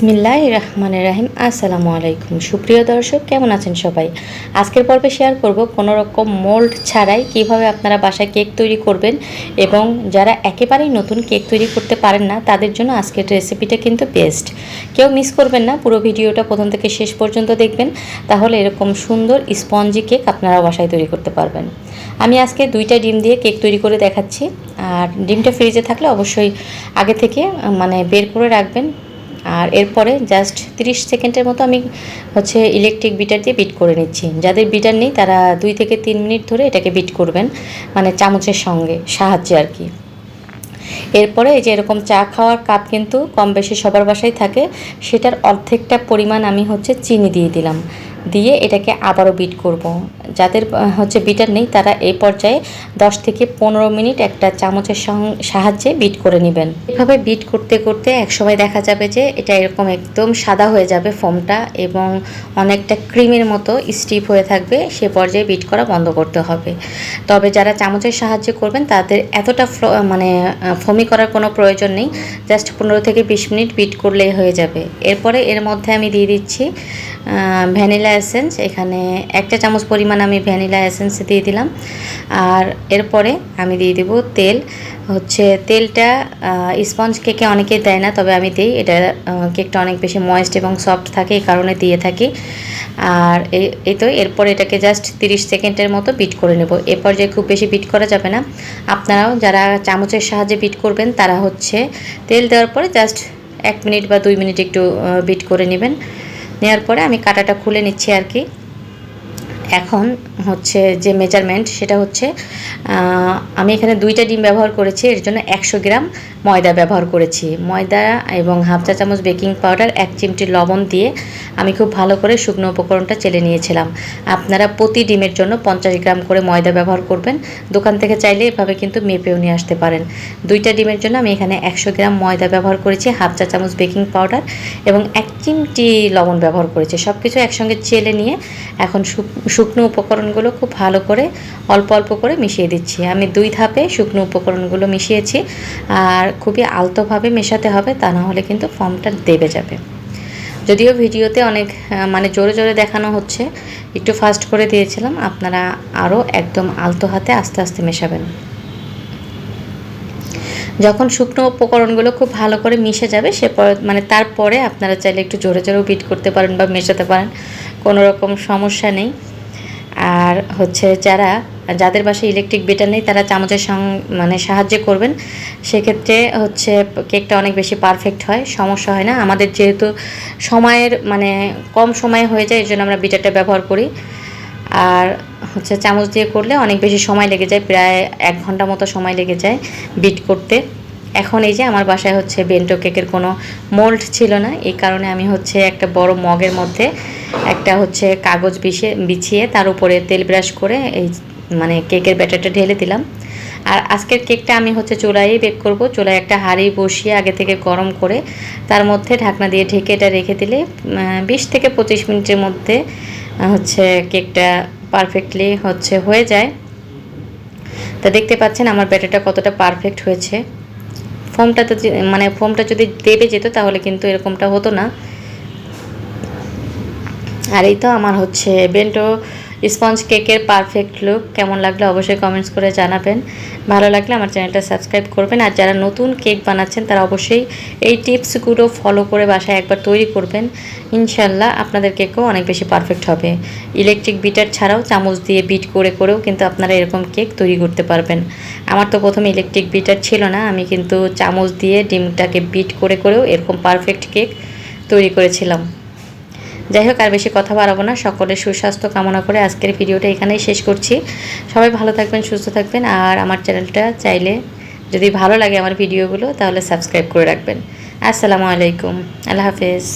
বিসমিল্লাহ রহমান রাহিম। আসসালামু আলাইকুম। সুপ্রিয় দর্শক, কেমন আছেন সবাই? আজকের পর্বে শেয়ার করব কোনো রকম মোল্ড ছাড়াই কীভাবে আপনারা বাসায় কেক তৈরি করবেন এবং যারা একেবারেই নতুন কেক তৈরি করতে পারেন না, তাদের জন্য আজকের রেসিপিটা কিন্তু বেস্ট কেউ মিস করবেন না, পুরো ভিডিওটা প্রথম থেকে শেষ পর্যন্ত দেখবেন, তাহলে এরকম সুন্দর স্পঞ্জি কেক আপনারা বাসায় তৈরি করতে পারবেন। আমি আজকে দুইটা ডিম দিয়ে কেক তৈরি করে দেখাচ্ছি। আর ডিমটা ফ্রিজে থাকলে অবশ্যই আগে থেকে মানে বের করে রাখবেন। আর এরপরে জাস্ট 30 সেকেন্ডের মতো আমি হচ্ছে ইলেকট্রিক বিটার দিয়ে বিট করে নিচ্ছি। যাদের বিটার নেই, তারা দুই থেকে তিন মিনিট ধরে এটাকে বিট করবেন মানে চামচের সঙ্গে, সাহায্যে আর কি। এরপরে এই যে এরকম চা খাওয়ার কাপ কিন্তু কম বেশি সবার বাসায় থাকে, সেটার অর্ধেকটা পরিমাণ আমি হচ্ছে চিনি দিয়ে দিলাম। দিয়ে এটাকে আবারও বিট করব। যাদের হচ্ছে বিটার নেই, তারা এই পর্যায়ে 10 থেকে পনেরো মিনিট একটা চামচের সাহায্যে বিট করে নেবেন। এভাবে বিট করতে করতে একসময় দেখা যাবে যে এটা এরকম একদম সাদা হয়ে যাবে ফোমটা এবং অনেকটা ক্রিমের মতো স্টিপ হয়ে থাকবে, সে পর্যায়ে বিট করা বন্ধ করতে হবে। তবে যারা চামচের সাহায্যে করবেন, তাদের এতটা মানে ফমি করার কোনো প্রয়োজন নেই। জাস্ট পনেরো থেকে বিশ মিনিট বিট করলেই হয়ে যাবে। এরপরে এর মধ্যে আমি দিয়ে দিচ্ছি ভ্যানিলা এসেন্স, এখানে একটা চামচ পরিমাণ আমি ভ্যানিলা এসেন্স দিয়ে দিলাম। আর এরপরে আমি দিয়ে দেবো তেল। হচ্ছে তেলটা স্পঞ্জ কেকে অনেকে দেয় না, তবে আমি দিই। এটা কেকটা অনেক বেশি ময়েস্ট এবং সফট থাকে, এই কারণে দিয়ে থাকি। আর এই- তো, এরপর এটাকে জাস্ট 30 সেকেন্ডের মতো বিট করে নেব। এ পর্যায়ে খুব বেশি বিট করা যাবে না, আপনারাও যারা চামচের সাহায্যে বিট করবেন, তারা হচ্ছে তেল দেওয়ার পরে জাস্ট এক মিনিট বা দুই মিনিট একটু বিট করে নেবেন। নেওয়ার পরে আমি কাটাটা খুলে নিচ্ছি আর কি। এখন হচ্ছে যে মেজারমেন্ট সেটা হচ্ছে আমি এখানে দুইটা ডিম ব্যবহার করেছি, এর জন্য একশো গ্রাম ময়দা ব্যবহার করেছি। ময়দা এবং হাফ চা চামচ বেকিং পাউডার এক চিমটি লবণ দিয়ে আমি খুব ভালো করে শুকনো উপকরণটা চেলে নিয়েছিলাম। আপনারা প্রতি ডিমের জন্য পঞ্চাশ গ্রাম করে ময়দা ব্যবহার করবেন। দোকান থেকে চাইলে এভাবে কিন্তু মেপেও নিয়ে আসতে পারেন। দুইটা ডিমের জন্য আমি এখানে একশো গ্রাম ময়দা ব্যবহার করেছি, হাফ চা চামচ বেকিং পাউডার এবং এক চিমটি লবণ ব্যবহার করেছি। সব কিছু একসঙ্গে চেলে নিয়ে এখন শুকনো উপকরণগুলো খুব ভালো করে অল্প অল্প করে মিশিয়ে দিচ্ছি। আমি দুই ধাপে শুকনো উপকরণগুলো মিশিয়েছি। আর খুবই আলতোভাবে মেশাতে হবে, তা না হলে কিন্তু ফর্মটা দেবে যাবে। যদিও ভিডিওতে অনেক মানে জোরে জোরে দেখানো হচ্ছে, একটু ফাস্ট করে দিয়েছিলাম, আপনারা আরও একদম আলতো হাতে আস্তে আস্তে মেশাবেন। যখন শুকনো উপকরণগুলো খুব ভালো করে মিশে যাবে, সে মানে তারপরে আপনারা চাইলে একটু জোরে জোরেও বিট করতে পারেন বা মেশাতে পারেন, কোনো রকম সমস্যা নেই। আর হচ্ছে যারা, যাদের বাসায় ইলেকট্রিক বিটার নেই, তারা চামচের সং মানে সাহায্যে করবেন। সেক্ষেত্রে হচ্ছে কেকটা অনেক বেশি পারফেক্ট হয়, সমস্যা হয় না। আমাদের যেহেতু সময়ের মানে কম সময়ে হয়ে যায় এই জন্য আমরা বিটারটা ব্যবহার করি। আর হচ্ছে চামচ দিয়ে করলে অনেক বেশি সময় লেগে যায়, প্রায় এক ঘণ্টা মতো সময় লেগে যায় বিট করতে। এখন এই যে আমার বাসায় হচ্ছে বেন্টো কেকের কোনো মোল্ড ছিল না, এই কারণে আমি হচ্ছে একটা বড় মগের মধ্যে একটা হচ্ছে কাগজ বিছিয়ে বিছিয়ে তার উপরে তেল ব্রাশ করে এই মানে কেকের ব্যাটারটা ঢেলে দিলাম। আর আজকের কেকটা আমি হচ্ছে চুলায় বেক করব, চুলায় একটা হাঁড়ি বসিয়ে আগে থেকে গরম করে তার মধ্যে ঢাকনা দিয়ে ঢেকে এটা রেখে দিলে বিশ থেকে পঁচিশ মিনিটের মধ্যে হচ্ছে কেকটা পারফেক্টলি হচ্ছে হয়ে যায়। তা দেখতে পাচ্ছেন আমার ব্যাটারটা কতটা পারফেক্ট হয়েছে। ফোমটা তো মানে ফোমটা যদি দেবে যেত তাহলে কিন্তু এরকমটা হতো না। আর এই তো আমার হচ্ছে বেন্টো স্পঞ্জ কেকের পারফেক্ট লুক কেমন লাগল অবশ্যই কমেন্টস করে জানাবেন। ভালো লাগলে আমার চ্যানেলটা সাবস্ক্রাইব করবেন আর যারা নতুন কেক বানাচ্ছেন তারা অবশ্যই এই টিপসগুলো ফলো করে বাসায় একবার তৈরি করবেন। ইনশাল্লাহ আপনাদের কেকও অনেক বেশি পারফেক্ট হবে। ইলেকট্রিক বিটার ছাড়াও চামচ দিয়ে বিট করে করেও কিন্তু আপনারা এরকম কেক তৈরি করতে পারবেন। আমার তো প্রথমে ইলেকট্রিক বিটার ছিল না, আমি কিন্তু চামচ দিয়ে ডিমটাকে বিট করে করেও এরকম পারফেক্ট কেক তৈরি করেছিলাম। যাই হোক, আর বেশি কথা বাড়াবো না। সকলের সুস্বাস্থ্য কামনা করে আজকের ভিডিওটা এখানেই শেষ করছি। সবাই ভালো থাকবেন, সুস্থ থাকবেন, আর আমার চ্যানেলটা চাইলে যদি ভালো লাগে আমার ভিডিওগুলো, তাহলে সাবস্ক্রাইব করে রাখবেন। আসসালামু আলাইকুম। আল্লাহ হাফেজ।